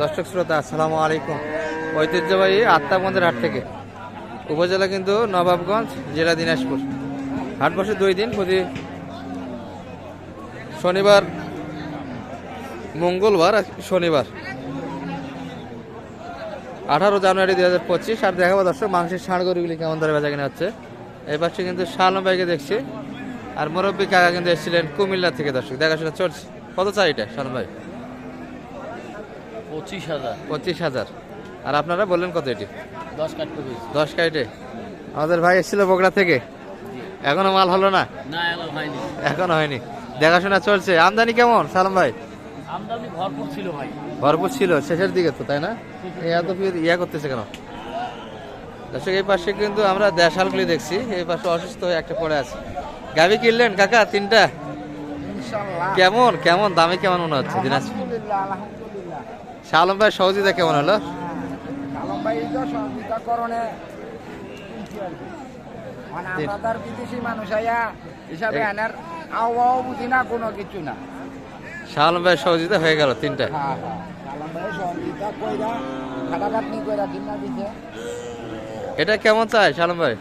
দর্শক শ্রোতা, আসসালামু আলাইকুম। ঐতিহ্যবাহী আত্মাবন্দের হাট থেকে। উপজেলা কিন্তু নবাবগঞ্জ, জেলা দিনাজপুর। হাট বসে দুই দিন, প্রতি শনিবার, মঙ্গলবার আর শনিবার। আঠারো জানুয়ারি দুই হাজার পঁচিশ, আর দেখাবো দর্শক মাংসের ষাঁড় গরুগুলি কেমন ধরে বেচা কিনা হচ্ছে। এই পাশে কিন্তু শালম ভাইকে দেখছি। আর মুরব্বী কাকা কিন্তু এসেছিলেন কুমিল্লা থেকে দর্শক, দেখাশোনা চলছে। কত চাই এটা শালম ভাই পঁচিশ হাজার। পঁচিশ হাজার। আর আপনারা বললেন কত এটি? দশ কাইটে আমাদের ভাই এসেছিল বগুড়া থেকে। এখনও মাল হলো না? এখনও হয়নি। দেখাশোনা চলছে। আমদানি কেমন সালাম ভাই? আমদানি ভরপুর ছিল ভাই। ভরপুর ছিল শেষের দিকে তো তাই না? এই এত ইয়া করতেছে কেন? দর্শক এই পাশে কিন্তু আমরা দেশালগুলি দেখছি। এই পাশে অসুস্থ হয়ে একটা পড়ে আছে। গাবি কিনলেন কাকা তিনটা? কেমন কেমন দামে কেমন মনে হচ্ছে দিনাজপুর? শালম ভাই সহযোগিতা কেমন হলো? কি। মানে আমরা তার বিদেশি মানুষ আইয়া হিসাবে এই- আনার আওয়াও বুঝি না কোনো কিছু না। শালম ভাই সহযোগিতা হয়ে গেল তিনটা। হ্যাঁ হ্যাঁ। এটা কেমন চাই শালম ভাই?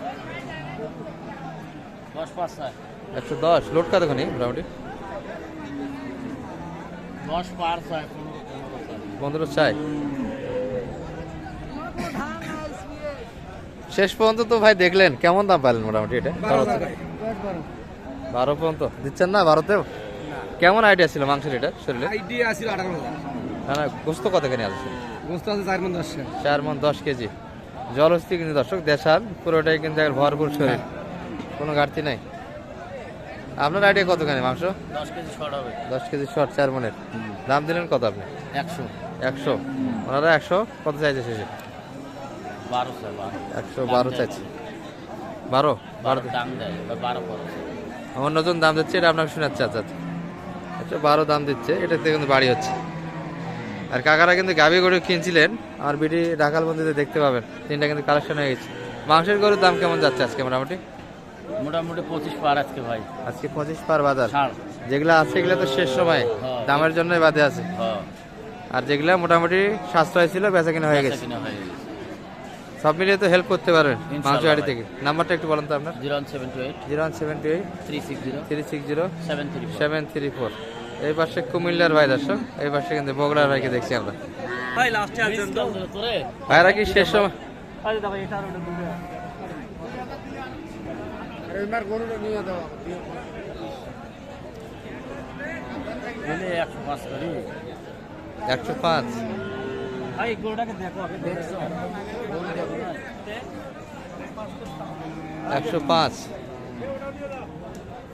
একশো দশ লোড কতখানি? মোটামুটি? দশ পার ছয় পনেরো চাই। শেষ পর্যন্ত তো ভাই দেখলেন কেমন দাম পাইলেন মোটামুটি এটা? বারো পর্যন্ত? দিচ্ছেন না বারোতেও? কেমন আইডিয়া ছিল মাংসের এটা শরীরে আইডিয়া আছিল আঠারো না না গোস্ত কতখানি আছে? গোস্ত আছে চার মন দশ। চার মন দশ কেজি। জল হচ্ছে কিন্তু দর্শক দেশাল পুরোটাই কিন্তু একবার ভরপুর শরীর। কোনো ঘাটতি নাই। আপনার আইডিয়া কতখানি মাংস? দশ কেজি শর্ট হবে। দশ কেজি শর্ট চার মনের দাম দিলেন কত আপনি? একশো। একশো। ওনারা একশো কত চাইছে শেষে? একশো বারো চাইছে। বারো? বারো বারো দাম দিচ্ছে এটা আপনাকে শোনাচ্ছে আচ্ছা আচ্ছা। আচ্ছা বারো দাম দিচ্ছে এটাতে কিন্তু বাড়ি হচ্ছে। আর কাকারা কিন্তু গাভি গরু কিনছিলেন আর বিডি ঢাকাল বন্ধুতে দেখতে পাবেন তিনটা কিন্তু কালেকশন হয়ে গেছে। মাংসের গরুর দাম কেমন যাচ্ছে আজকে মোটামুটি? মোটামুটি পঁচিশ পার আজকে ভাই। আজকে পঁচিশ পার বাজার। যেগুলো আছে এগুলো তো শেষ সময়। হ্যাঁ। দামের জন্যই বাদে আছে। হ্যাঁ। আর যেগুলো মোটামুটি সাশ্রয় ছিল বেচা কিনা হয়ে গেছে। হয়ে সব মিলিয়ে তো হেল্প করতে পারবেন মাংস গাড়ি থেকে। নাম্বারটা একটু বলেন তো আপনার। Zero one seven two eight. Zero one seven two eight. Three six zero. Three six zero. Seven three seven three four. এই পাশে কুমিল্লার ভাই দর্শক এই পাশে কিন্তু বগুড়ার ভাইকে দেখছি আমরা। ভাই লাস্টে আসছেন ভাইরা কি শেষ সময়? একশো পাঁচ করি। একশো পাঁচ। একশো পাঁচ।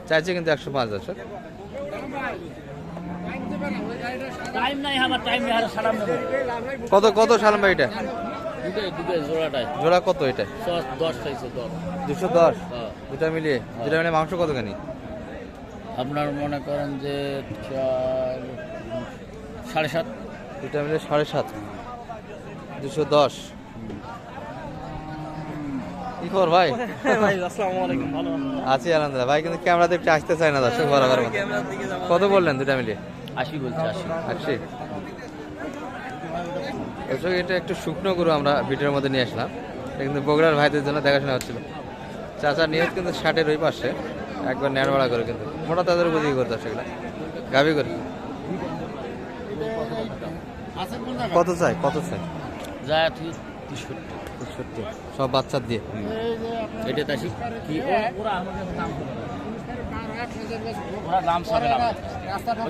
চাইছে কিন্তু একশো পাঁচ দেবো কত কত সালাম ভাই এটা? দুটোই দুটোই জোড়াটাই। জোড়া কত এটা? দশ দশ দশ। দুশো দশ। হ্যাঁ। দুটা মিলিয়ে। দুটা মিলিয়ে মাংস কতখানি? আপনার মনে করেন যে চার সাড়ে সাত। দুটা মিলে সাড়ে সাত দুশো দশ। কি খবর ভাই? আছি আনন্দ ভাই কিন্তু ক্যামেরা দেখতে আসতে চায় না দর্শক বরাবর। কত বললেন দুটা মিলিয়ে আশি বলছে আশি। আশি? দর্শক এটা একটু শুকনো গরু আমরা ভিডিওর মধ্যে নিয়ে আসলাম। এটা কিন্তু বগুড়ার ভাইদের জন্য দেখাশোনা হচ্ছিল। চাচার নিয়ত কিন্তু ষাটের ওই পাশে একবার নেড় ভাড়া করে কিন্তু। মোটা তাদের বুঝিয়ে করতে সেগুলো গাবি করে কত চাই? কত চাই? যায় তেষট্টি। সব বাচ্চার দিয়ে। এটা তাই কি? ওরা দাম বলবে না। ওরা দাম সাবে না।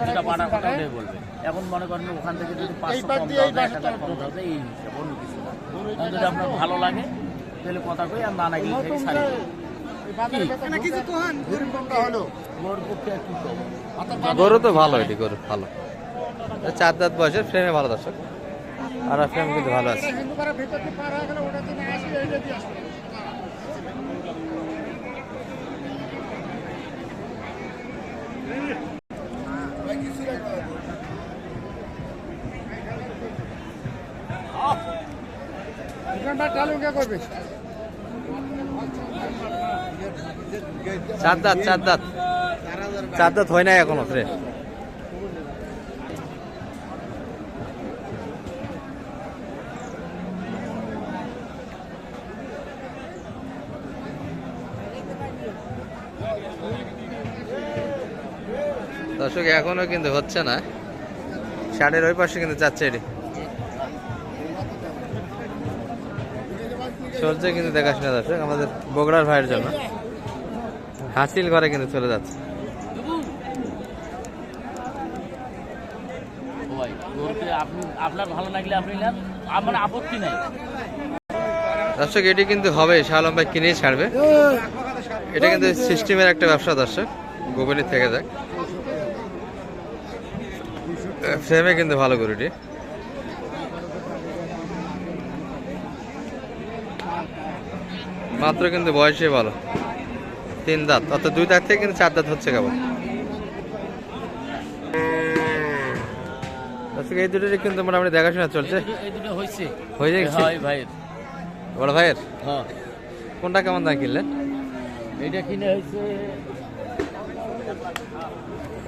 যেটা পাটা কথা ওটাই বলবে। এখন মনে করেন ওখান থেকে যদি পাঁচশো কম দাও এক হাজার কম দাও এই হিসাব অন্য কিছু যদি আপনার ভালো লাগে তাহলে কথা কই আর না না গেলে থেকে গরু তো ভালো এটি গরু ভালো। চার দাঁত বয়সের ফ্রেমে ভালো দর্শক। আর ফ্রেম কিন্তু ভালো আছে। চার দাঁত চার দাঁত। চার দাঁত হয় নাই এখনও ফ্রেশ দর্শক এখনও কিন্তু হচ্ছে না। ষাটের ওই পাশে কিন্তু যাচ্ছে এটি। চলছে কিন্তু দেখাশোনা দর্শক আমাদের বগুড়ার ভাইয়ের জন্য। হাসিল ঘরে কিন্তু চলে যাচ্ছে। ও ভাই গরুকে আপনি আপনার ভালো লাগলে আপনি নেন আমার আপত্তি নেই। দর্শক এটি কিন্তু হবে শালম ভাই কিনেই ছাড়বে। এটা কিন্তু সিস্টেমের একটা ব্যবসা দর্শক গোপনীর থেকে যাক। ফ্রেমে কিন্তু ভালো গরুটি মাত্র কিন্তু বয়সে ভালো। তিন দাঁত অর্থাৎ দুই দাঁত থেকে কিন্তু চার দাঁত হচ্ছে কেবল। দর্শক এই দুটোরই কিন্তু মোটামুটি দেখাশোনা চলছে? হয়ে গেছে? হয় বড় ভাইয়ের? হ্যাঁ। কোনটা কেমন দাম কিনলেন? এইটা কিনে হয়েছে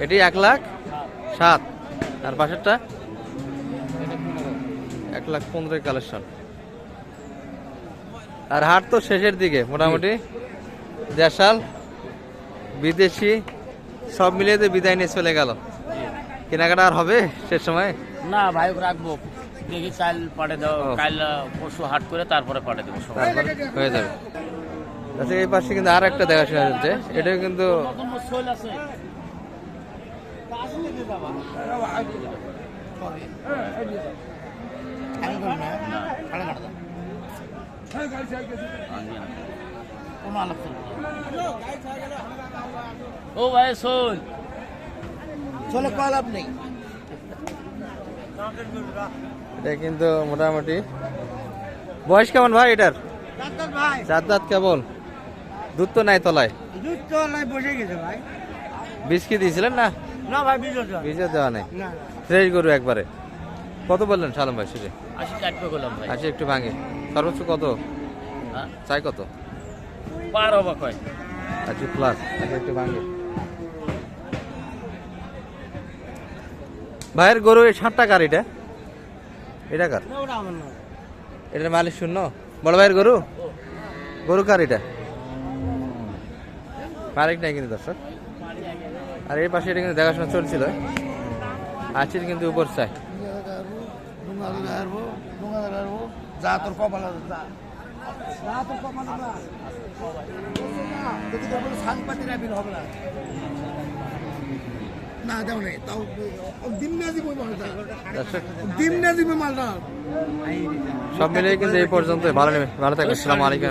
এটি এক লাখ সাত। আর পাশেরটা? এক লাখ পনেরো কালেকশন আর হাট তো শেষের দিকে মোটামুটি। দেশাল বিদেশি সব মিলিয়ে তো বিদায় নিয়ে চলে গেল। কেনাকাটা আর হবে শেষ সময়? না ভাই রাখব। দেখি চাল পাঠে দাও। কাল পরশু হাট করে তারপরে পাঠে দেবো হয়ে যাবে। আচ্ছা এই পাশে কিন্তু আর একটা দেখাশোনা হচ্ছে এটাও কিন্তু। ও ভাই শোল চলে কলাপ নেই এটা কিন্তু মোটামুটি। বয়স কেমন ভাই এটার? চার দাঁত কেবল দুধ তো নাই তলায়? দুধ তো নাই বসে গেছে ভাই। বীজ কি দিয়েছিলেন না? না ভাই বিজয় বীজও দেওয়া নেই। না। ফ্রেশ গরু একবারে। কত বললেন সালম ভাই সেটা আশি কাটবে করলাম ভাই। আচ্ছা একটু ভাঙে। সর্বোচ্চ কত? হ্যাঁ। চাই কত? পার হবা কয়? আচ্ছা প্লাস আচ্ছা একটু ভাঙে। ভাইয়ের গরু এই ষাট টাকার এটা? এটা কার? এটার মালিক শূন্য? বড় ভাইয়ের গরু? গরু কার এটা? মালিক নাই কিন্তু দর্শক। আর এই পাশে এটা কিন্তু দেখাশোনা চলছিল। আছির কিন্তু উপর চাই না না দেও নেই তাও দিন দিব মালটা দর্শক দিব মালটা সব মিলিয়ে কিন্তু এই পর্যন্ত ভালো নেবে ভালো থাকবে আসসালামু আলাইকুম